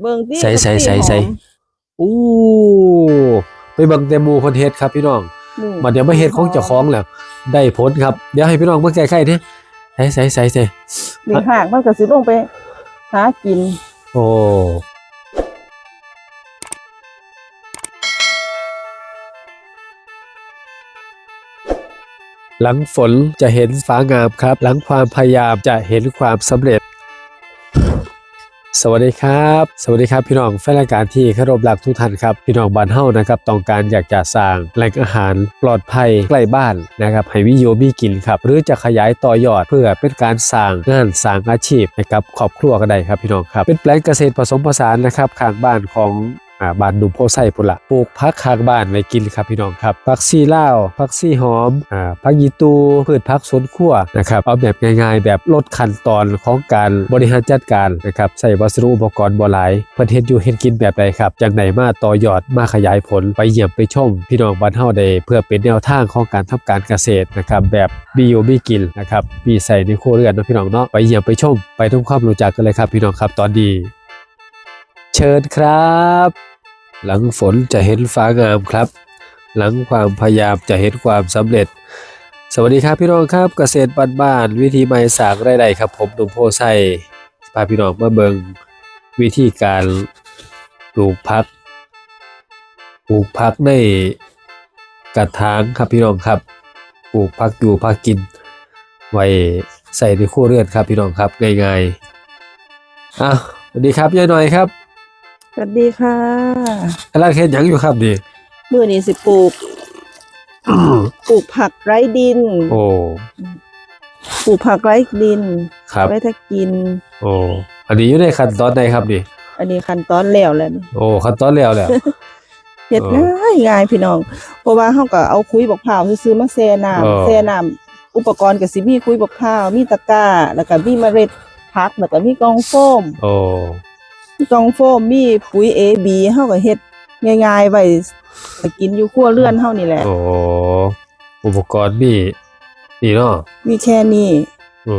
เบิ่งที่ใส่ใส่ใส่ใส่อู้ไปเบิ่งแต่หมู่เพิ่นเฮ็ดครับพี่น้องบัดเดี๋ยวมาเฮ็ดของเจ้าของแล้วได้ผลครับเดี๋ยวให้พี่น้องเบิ่งใกล้ๆนี่ใส่ใส่ใส่ใส่หรือหากมันก็สิลงไปหากิน โอ้หลังฝนจะเห็นฟ้างามครับ หลังความพยายามจะเห็นความสำเร็จ สวัสดีครับ สวัสดีครับพี่น้องแฟนรายการที่เคารพรักทุกท่านครับพี่น้องบ้านเฮานะครับต้องการอยากจะสร้างแหล่งอาหารปลอดภัยใกล้บ้านนะครับให้วิโยมีกินครับหรือจะขยายต่อยอดเพื่อเป็นการสร้างงานสร้างอาชีพนะครับครอบครัวก็ได้ครับพี่น้องครับเป็นแปลงเกษตรผสมผสานนะครับข้างบ้านของาบ้านดุมโพไซพุ่นละปลูกผักข้างบ้านไว้กินครับพี่น้องครับผักซีลาวผักซีหอมอ่าผักยีตูพืชผักสวนครัวนะครับเอาแบบง่าย ๆ แบบลดขั้นตอนของการบริหารจัดการนะครับใส่วัสดุอุปกรณ์บ่หลายเพิ่นเฮ็ดอยู่เฮ็ดกินแบบใดครับจังไดมาต่อยอดมาขยายผลไปเยี่ยมไปชมพี่น้องบ้านเฮาได้เพื่อเป็นแนวทางของการทำการเกษตรนะครับแบบมีอยู่มีกินนะครับมีใส่ในครัวเรือนนะพี่น้องเนาะไปเยี่ยมไปชม ไปทำความรู้จักกันเลยครับพี่น้องครับตอนนี้เชิญครับ หลังฝนจะเห็นฟ้างามครับ หลังความพยายามจะเห็นความสำเร็จ สวัสดีครับพี่น้องครับเกษตรบ้านๆวิธีใหม่สางรายได้ครับ ผมหนุ่มโพไซพาพี่น้องมาเบิงวิธีการปลูกพักปลูกพักในกระถางครับพี่น้องครับปลูกพักอยู่พักกิน ไว้ใส่ในครัวเรือนครับพี่น้องครับง่ายๆอะสวัสดีครับยายหน่อยครับ สวัสดีค่ะกำลังเฮ็ดหยังอยู่ครับนี่มื้อนี้สิปลูกปลูกผักไร้ดินโอ้ปลูกผักไร้ดินครับไว้ถ้ากิน โอ้อันนี้อยู่ในขั้นตอนใดครับนี่อันนี้ขั้นตอนแล้วแหละนี่โอ้ขั้นตอนแล้วแหละเฮ็ดเออง่ายง่ายพี่น้อง เพราะว่าเฮาก็เอาคุยบักพร้าวซื้อๆมาแช่น้ำเออแช่น้ำอุปกรณ์ก็สิมีคุยบักพร้าวมีตะกร้า แล้วก็มีเมล็ดผักแล้วก็มีกล่องโฟมโอ้มี กล่องโฟมมีปุ๋ย AB เฮาก็เฮ็ดง่ายๆไว้ไปกินอยู่ครัวเรือนเฮานี่แหละ โอ้อุปกรณ์มีนี่เนาะมีแค่นี้โอ้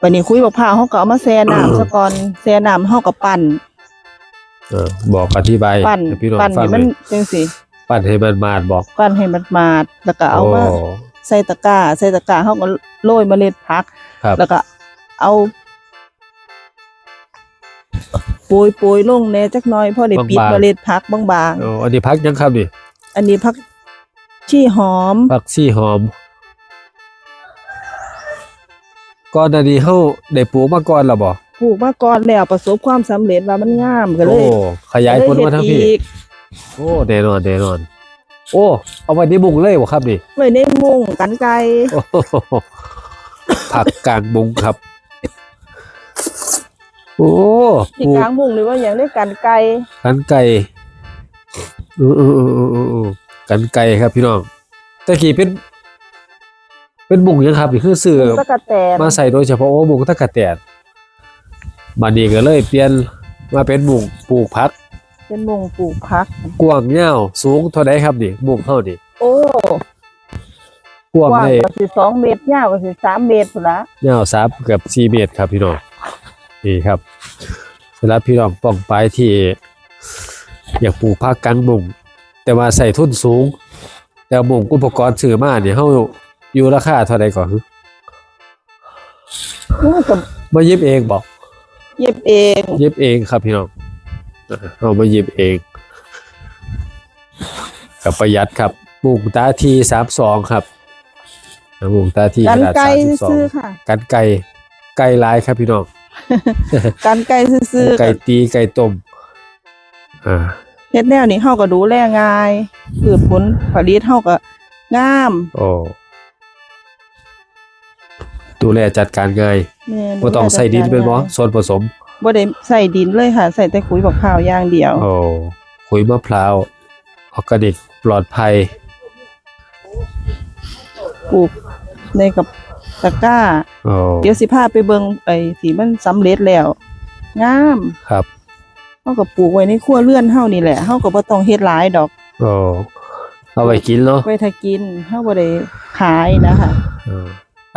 วันนี้คุยบักพร้าวเฮาก็เอามาแช่น้ำซะก่อนแช่น้ำเฮาก็ปั่น เออบอกอธิบายปั่นให้พี่น้องปั่นฟัให้งมันเลยจังซี่ปั่นให้มันมาดบอกปั่นให้มันมาดแล้วก็เอามา โใส่ตะกร้าใส่ตะกร้าเฮาก็โรยเมล็ดผัก ครับแล้วก็เอา ปุยปุยลงแหน่จักหน่อยพอได้ปิดบางๆ เมล็ดผักบางโอ้อันนี้พักยังครับนี่ๆ อันนี้ผักชีหอมพักซี่หอมก่อนอันนี้เฮาได้ปลูกมาก่อนแล้วบ่ปลูกมาก่อนแล้วประสบความสำเร็จว่ามันงามก็เลโอ้ยขยายผลมาทั้งพี่ก็เลยเฮ็ดอีกโอ้แน่นอนแน่นอน โอ้เอาไว้ในบุงเลยบ่ครับนี่ ไว้ในมุ้งกันไก่โอ้โหผักกลางมุงครับ โอ้ที่ปลูกกลางมุ้งนี่ว่าอย่างได้กันไก่กันไก่อืออืออืออืออืออือกันไก่ครับพี่น้องตะกี้เป็น เป็นมุงยังครับนี่คือซื้อ ตะกะแตนมาใส่โดยเฉพาะโอ้มุงตะกะแตนบัดนี้ก็เลยเปลี่ยนมาเป็นมุงปลูกผักเป็นมุ้งปลูกผัก กว้างยาวสูงเท่าใดครับนี่มุงเท่านี่โอ้กว้างกว้างได้ก็สิสองเมตรยาวก็สิสามเมตรพุ่นละยาวสามเกือบสี่เมตรครับพี่น้อง นี่ครับสำหรับพี่น้องป้องไปายที่ อยากปลูกผักกลางมุงแต่ว่าใส่ทุนสูง แต่มุงอุปกรณ์ซื้อมาเนี่ยเฮาอยู่ราคาเท่าใดก่อนมันก็มาเย็บเองบอกเย็บเอง เย็บเองครับพี่น้องเออเอามาเย็บเองกับประหยัดครับมุงตาทีสามสองครับมุงตาทีกันขนาดไก่สามสิบสองซื้อๆค่ะ กันไก่ไก่ลายครับพี่น้อง กันไก่ซื้อๆไก่ตีไก่ต้มอ่าเฮ็ดแนวนี้เฮาก็ดูแลง่ายพืชผลผลิตเฮาก็งามโอ้ดูแลจัดการง่ายแม่นบ่ต้องใส่ดินเป็นบ่ส่วนผสมบ่ได้ใส่ดินเลยค่ะ ใส่แต่ขุยบักพร้าวอย่างเดียว โอ้ขุยมะพร้าวออร์แกนิกปลอดภัยปลูกในกับ ตะกร้าโอ้เดี๋ยวสิพาไปเบิ่งไอ้ที่มันสำเร็จแล้ว งามครับเฮาก็ปลูกไว้ในครัวเรือนเฮานี่แหละเฮาก็บ่ต้องเฮ็ดหลายดอกโอ้เอาไว้กินเนาะไว้ถ้ากินเฮาบ่ได้ขายนะคะเออ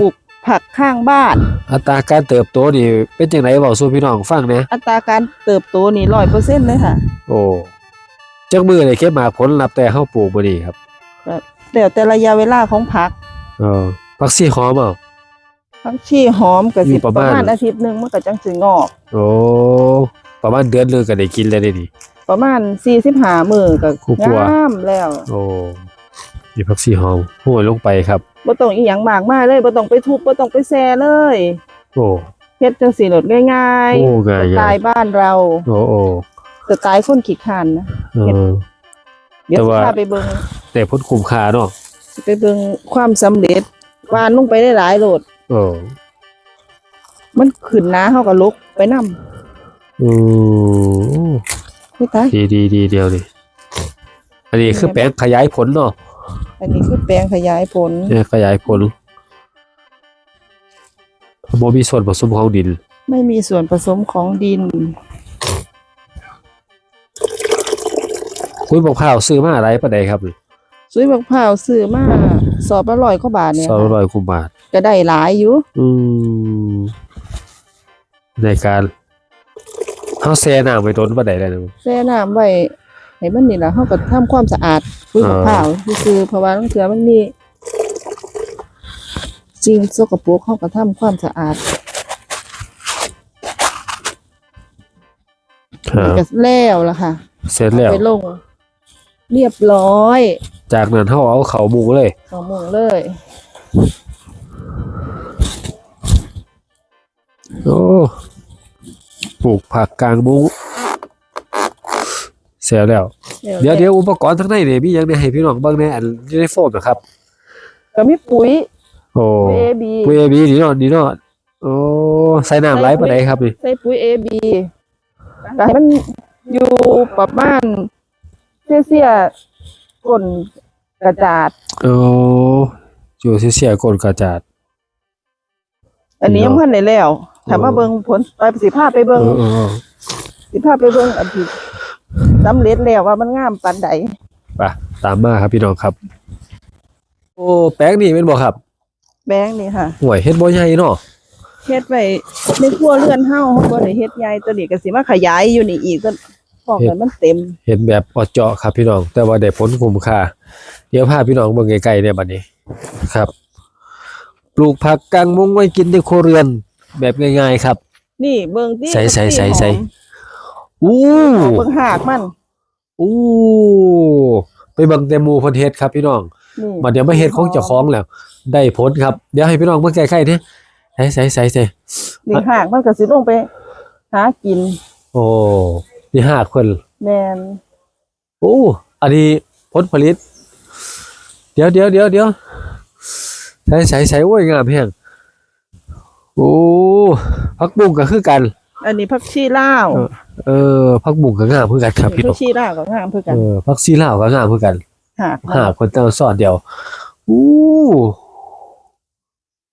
ปลูกผักข้างบ้าน อัตราการเติบโตนี่เป็นจังไดเว้าสู่พี่น้องฟังแหน่อัตราการเติบโตนี่ร้อยเปอร์เซ็นต์เลยค่ะโอ้จักมือเลยเก็บหมากผลนับแต่เฮาปลูกบ่นี่ครับแต่แต่ระยะเวลาของผัก เออผักชีหอมเอ้า ผักชีหอมก็อยู่สิปประระมาณมาณอาทิตย์หนึงมันก็จังสิงอก โอ้ประมาณเดือนหนึงก็ได้กินแล้วเด้นี่ ประมาณ45มื้อก็ครูกลัว งามแล้วโอ้มีผักชีหอมห้วยลงไปครับ บ่ต้องอีหยังมากมายเลยบ่ต้องไปทุบบ่ต้องไปแซ่เลยโอ้เฮ็ดจังซี่โลดง่ายโอ้ง่ายสๆไตล์บ้านเราโอ้โอ้สไตล์คนขี้คร้านนะ เออ เดี๋ยวแต่สิว่า พาไปเบิ่งแต่ผลคุ้มค่าเนาะสิไปเบิ่งความสำเร็จวานลงไปได้หลายโลด โอ้มันขึ้นหนาเฮาก็ลกไปนำโอ้ไม่ตายดีดีดีเดียวนี่อันนี้คือแปลงขยายผลเนาะอันนี้คือแปลงขยายผลเนี่ยขยายผลโมมีส่วนผสมของดิน ไม่มีส่วนผสมของดิน คุยบอกข้าวซื้อมาอะไรปะใดครับสุยบักพร้าวซื้อมาสอบละร้อยกว่าบาทเนี่ยสองค่ะร้อยกุบาท ก็ได้หลายอยู่ อืมในการเขาแซ่น้ำไปโดนปะใดแล้วนะแช่น้ำไว้ให้มันนี่ล่ะเฮาก็ทำความสะอาดสุยบักพร้าวซื่อๆเพราะว่าบางเทื่อมันมีสิ่งสกปรกเฮาก็ทำความสะอาดครับก็แล้วล่ะค่ะเสร็จแล้วไปลง เรียบร้อยจากนั้นเขาเอาเขาหมูเลย สองโมงเลย โอ้ปลูกผักกลางมุ้งเสร็จแล้ว เดี๋ยวเดี๋ยวอุปกรณ์ทั้งในเนี่ยมีหยังเนี่ยให้พี่น้องเบิ่งในอันอยู่ในโฟมนะครับ ก็มีปุ๋ย โอ้ปุ๋ย AB ปุ๋ยเอบีนี่เนาะนี่เนาะโอ้ใส่น้ำไหลปานใดครับนี่ใส่ปุ๋ย AB ก็ให้มันอยู่ประมาณเสียเสียๆก้นกระจาดโอ้อยู่เสียๆกลกระจาด อันนี้ยังพันได้แล้ว ถามว่าเบิ่งผลไปสิพาไปเอเบิ่งอเออสิพาไปเบิ่งอันที่สำเร็จแล้วว่ามันงามปานใดไปตามมาครับพี่น้องครับ โอ้แป้งนี่เป็นบ่ครับแบงค์นี่ค่ะห่วยเฮ็ดบ่ใหญ่เนาะเฮ็ดไว้ในครัวเรือนเฮาเฮาบ่ได้เฮ็ดใหญ่ตัวนี้ก็สิมาขยายอยู่นี่อีกก็พอกให้มันเต็ม เห็นแบบออเจาะครับพี่น้อง แต่ว่าได้ผลคุ้มค่าเดี๋ยวพาพี่น้องเบิ่งไกลๆเนี่ยบัดนี้ครับ ปลูกผักกางมุ้งไว้กินในครัวเรือน แบบง่ายๆครับ นี่เบิ่งติใส่ใส่ใส่ใส่หอมอู้เบิ่งหากมันอู้ไปเบิ่งแต่หมู่เพิ่นเฮ็ดครับพี่น้องนี่มาเดี๋ยวมาเฮ็ดของเจ้าของแล้ว ได้ผลครับ เดี๋ยวให้พี่น้องเบิ่งใกล้ๆเด้ใส่ใส่ใส่ใส่นี่หากมันก็สิลงไป หากิน โอ้นี่หากเพิ่นแม่นโอ้อันนี้ผลผลิต เดี๋ยวเดี๋ยวเดี๋ยวเดี๋ยวใส่ใส่ใส่โอ้ยงามแฮง โอ้ผักบุ้งก็คือกัน อันนี้ผักชีลาวเออเออผักบุ้งก็งามคือกันครับพี่ผัน้อกงชีลาวก็งามคือกันเออผักซีลาวก็งามคือกันหากหากคนเต้าสอนเดียวอู้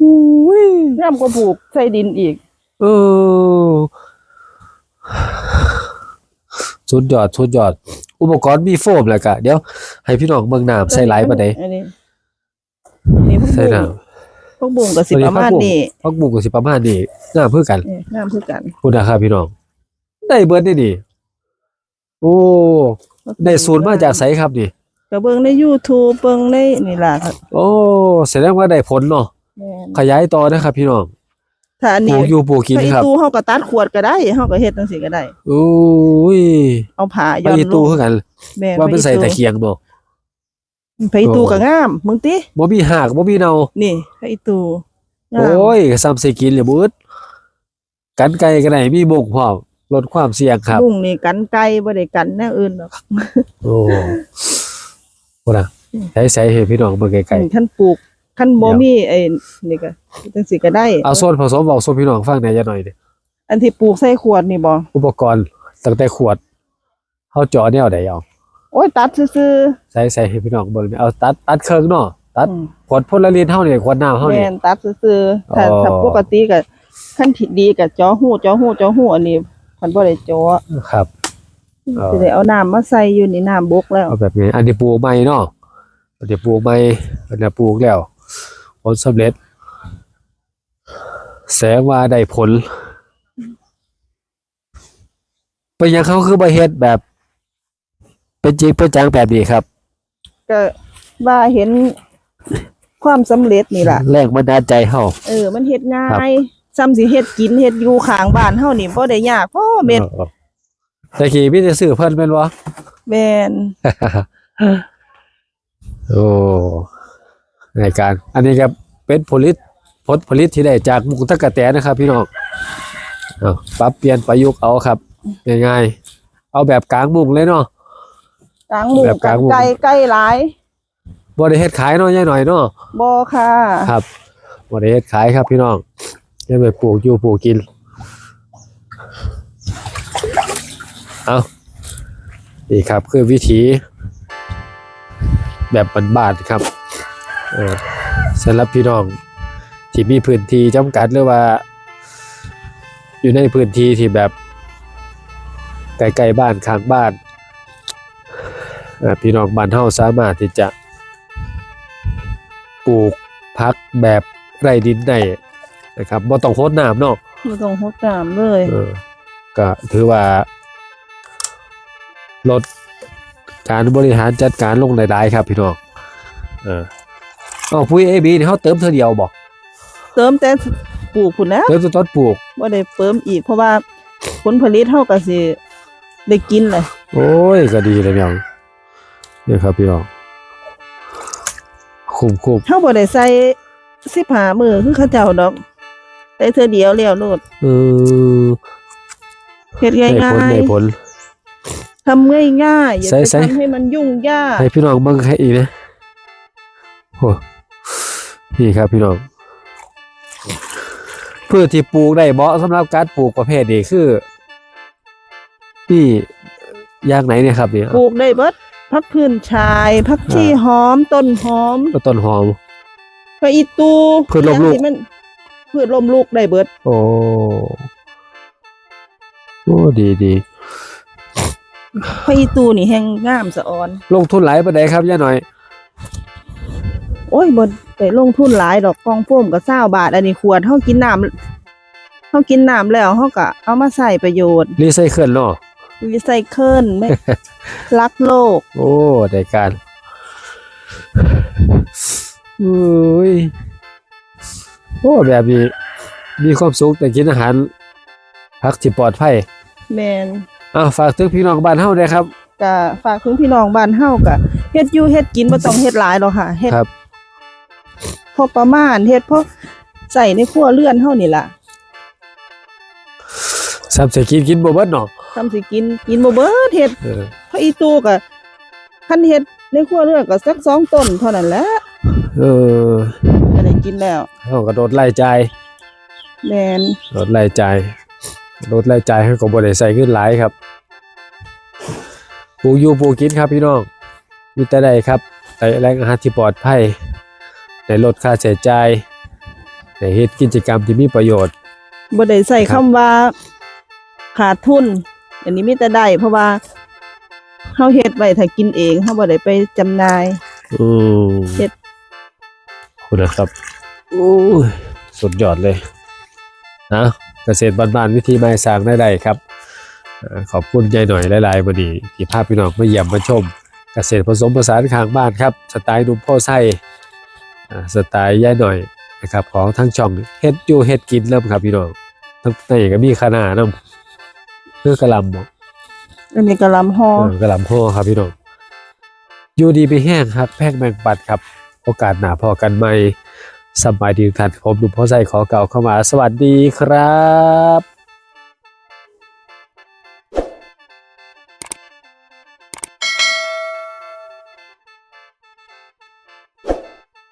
อู้ยงามกว่าปลูกใส่ดินอีก เออสุดยอดสุดยอด อุปกรณ์มีโฟมแล้วก็เดี๋ยว ให้พี่น้องเบิ่งน้ำใส่หลายปานใด อันนี้นี่พวกใส่บุ้งน้ พวกบุ้งก็ำสิประมาณนี้ผักบุ้งก็สิประมาณนี้งามคือกันเอ้ยงามคือกันคุณนะครับพี่น้อง ได้เบิดได้ดีโอ้ได้สูตรมาจากไสครับนี่ก็เบิ่งใน YouTube เบิ่งในนี่ล่ะครับ โอ้แสดงว่าได้ผลเนาะแม่นขยายต่อนะครับ พี่น้องถ้าอันปลูนี้กอยู่ปลูกกินถ้าอีครับตู้เฮาก็ตัดขวดก็ได้เฮาก็เฮ็ดจังซี่ก็ได้โอ้ยเอาผ้าไปย้อนอีลตู้งคือกันแม่นว่าเป็นใส่ไปตะอีเคียงเนาะ ไปอีตู้ก็งามมึงติบ่มีหากบ่มีเนานี่ไปอีตู้งามโอ้ยซ้ำใส่กินเลยบุดกันไก่กันไหนมีบุกพร้อมลดความเสี่ยงครับบุ้งนี่กันไก่บ่ได้กันแนวอื่นหรอกโอ้บ่ล่ะใส่ใส่ให้พี่น้องเบิ่งไกลคันปลูกคันบ่เดี๋ยวมีไอ้นี่ก็จังซี่ก็ได้ๆเอาส่วนผสมบอกสู่พี่น้องฟังหน่อยจักหน่อยเด้ออันที่ปลูกใส่ขวดนี่บ่อุปกรณ์ตั้งแต่ขวดเฮาเจาะแนวใดเอา โอ้ยตัดซื่อใส่ใส่ให้พี่น้องเบิ่งเนี่ยเอาตัดตัดเครื่องเนาะตัดๆอืมขวดพ่นละลิตรเฮานี่ขวดน้ำเฮานี่แม่นตัดซื่อๆถ้าอ๋อ ถ้าปกติก็คันที่ดีก็เจาะหูเจาะหูเจาะหูอันนี้เพิ่นบ่ได้เจาะครับ อ๋อ สิได้เอาน้ำมาใส่อยู่ในน้ำบกแล้ว เอาแบบนี้อันนี้ปลูกใหม่เนาะอันนี้ปลูกใหม่อันนี้ปลูกแล้วผลสำเร็จ แสดงว่าได้ผลเป็นหยังเขาคือบ่เฮ็ดแบบ เป็นจริงเป็นจังแบบนี้ครับ ก็ว่าเห็นความสำเร็จนี่ล่ะ แรงบันดาลใจเฮา เออ มันเฮ็ดง่าครับ ยซ้ำสิเฮ็ดกินเฮ็ดอยู่ข้างบ้านเฮานี่บ่ได้ยากพ่อเม็ดออแต่กี้มีแต่ซื้อเพิ่นแม่นบ่แม่นโอ้ในการ อันนี้ก็เป็นผลิตผลผลิตที่ได้จากหมุงตะกะแตนนะครับ พี่น้องเอาปรับเปลี่ยนประยุกต์เอาครับง่ายๆเอาแบบกลางมุงเลยเนาะ กลางหมู่แบบกกัลางบหมู่ ไก่ไก่หลายบ่ได้เฮ็ดขายเนาะยายหน่อยเนาะบ่ค่ะ ครับบ่ได้เฮ็ดขายครับพี่น้องเฮ็ดไปปลูกอยู่ปลูกกิน เอานี่ครับคือวิธีแบบบ้านๆครับเออสำหรับพี่น้อง ที่มีพื้นที่จำกัดหรือว่า อยู่ในพื้นที่ที่แบบใกล้ๆบ้านข้างบ้านเอ่อ พี่น้องบ้านเฮาสามารถที่จะปลูกพักแบบไร่ดินได้นะครับบ่ต้องโคดน้ำเนาะบ่ต้องฮดน้ำเลยเออก็ถือว่าลดการบริหารจัดการลงหลายๆครับพี่น้องเออเอาปุ๋ยเอบีนี่เขาเติมเท่าเดียวบอกเติมแต่ปลูกพุ่นนะเติมแตต้นปลูกบ่ได้เติมอีกเพราะว่าผลผลิตเฮาก็สิได้กินเลย โอ้ย ก็ดีเลยพี่น้อง นี่ครับพี่น้องคุ้มคุ้มเฮาบ่ได้ใส่15มื้อคือเขาเจ้าดอกใส่เทื่อเดียวแล้วโลดเออเฮ็ดได้ง่าผลยได้ผลๆทำง่ายๆอย่าใส่ไปใส่ทำให้มันยุ่งยากให้พี่น้องเบิ่งให้อีกนะโอ้นี่ครับพี่น้องพืชที่ปลูกได้เหมาะสำหรับการปลูกประเภทนี้คือนี่อย่างไหนเนี่ยครับเนี่ยปลูกได้เบิด ผักพื้นชายผักชีหอมต้นหอมต้นหอมผักอีตูพืชล้มลุกอย่างที่มันพืชลมลูกได้เบิด โอ้โอ้ดีดีผักอีตูนี่แห้งงามสะออน ลงทุนหลายปานใดครับย่าหน่อย โอ้ยบ่ได้ลงทุนหลายดอกกองโฟมก็20บาท อันนี้ขวดเฮากินน้ำเฮากินน้ำแล้วเฮาก็เอามาใช้ประโยชน์รีไซเคิลเนาะรีไซเคิลไม่ รักโลก โอ้ได้การอุ้ยโอ้แบบนี้มีความสุขแต่กินอาหารพักที่ปลอดภัยแม่นอ้าวฝากถึงพี่น้องบ้านเฮาด้วยครับก็ฝากถึงพี่น้องบ้านเฮาก็เฮ็ดอยู่เฮ็ดกินบ่ต้องเฮ็ดหลายหรอกค่ะเฮ็ดครับ พอประมาณเฮ็ดพอใส่ในครัวเรือนเฮานี่ล่ะสับเสกินกินบ่เบิดเนาะทำสิกินกินบ่เบิดเฮ็ดเออ พออีตูก็คันเฮ็ดในครัวเรือนก็สักสองต้นเท่านั้นแหละเออก็ได้กินแล้วเฮาก็โดดไล่ใจายแม่นลดรายจ่ายลดรายจ่ายให้กับบริษัทขึ้นหลายครับปลูกอยู่ปลูกกินครับพี่น้องมีแต่ใดครับแต่แรงอาหารที่ปลอดภัยในลดค่าใช้จ่ายในเฮ็ดกิจกรรมที่มีประโยชน์ บ่ได้ใส่ครัคำบว่าขาดทุน อันนี้มีแต่ได้เพราะว่า เฮาเฮ็ดไว้ถ้ากินเองเฮาบ่ได้ไปจำหน่ายอืมเฮ็ด คุณนะครับ โอ้ยสุดยอดเลยนะเกษตรบ้านๆวิธีไม้สร้างได้ๆครับเอ่อขอบคุณยายหน่อยหลายๆวันนี้ที่พาพี่น้องมาเยี่ยมมาชม เกษตรผสมผสานข้างบ้านครับ สไตล์หนุ่มพ่อไส้อ่าสไตล์ย่ายหน่อยนะครับ ของทั้งช่องเฮ็ดอยู่เฮ็ดกินเริ่มครับพี่น้องทั้งในก็มีขนาดน้ำคือกระหลำบ่อั นนี้ก็ลำหอเออกระหลำพ้อครับพี่น้องอยู่ดีไปแห้งครับแพงแมงปัดครับ โอกาสหนาพอกันใหม่สบายดีทุกท่านผมหนุ่มพ่อใส่ขอเก่าเข้ามา สวัสดีครับ